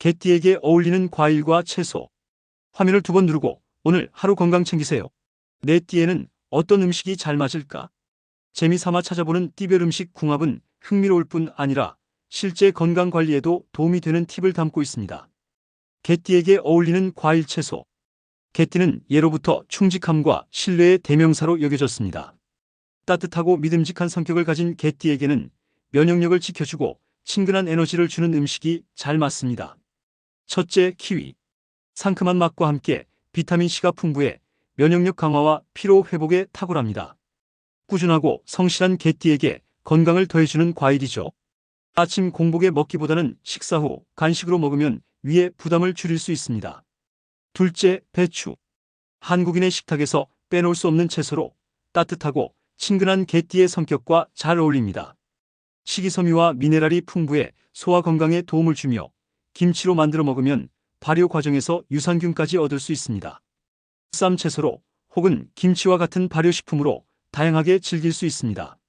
개띠에게 어울리는 과일과 채소. 화면을 두 번 누르고 오늘 하루 건강 챙기세요. 내 띠에는 어떤 음식이 잘 맞을까? 재미삼아 찾아보는 띠별 음식 궁합은 흥미로울 뿐 아니라 실제 건강 관리에도 도움이 되는 팁을 담고 있습니다. 개띠에게 어울리는 과일 채소. 개띠는 예로부터 충직함과 신뢰의 대명사로 여겨졌습니다. 따뜻하고 믿음직한 성격을 가진 개띠에게는 면역력을 지켜주고 친근한 에너지를 주는 음식이 잘 맞습니다. 첫째, 키위. 상큼한 맛과 함께 비타민C가 풍부해 면역력 강화와 피로 회복에 탁월합니다. 꾸준하고 성실한 개띠에게 건강을 더해주는 과일이죠. 아침 공복에 먹기보다는 식사 후 간식으로 먹으면 위에 부담을 줄일 수 있습니다. 둘째, 배추. 한국인의 식탁에서 빼놓을 수 없는 채소로 따뜻하고 친근한 개띠의 성격과 잘 어울립니다. 식이섬유와 미네랄이 풍부해 소화 건강에 도움을 주며 김치로 만들어 먹으면 발효 과정에서 유산균까지 얻을 수 있습니다. 쌈 채소로 혹은 김치와 같은 발효식품으로 다양하게 즐길 수 있습니다.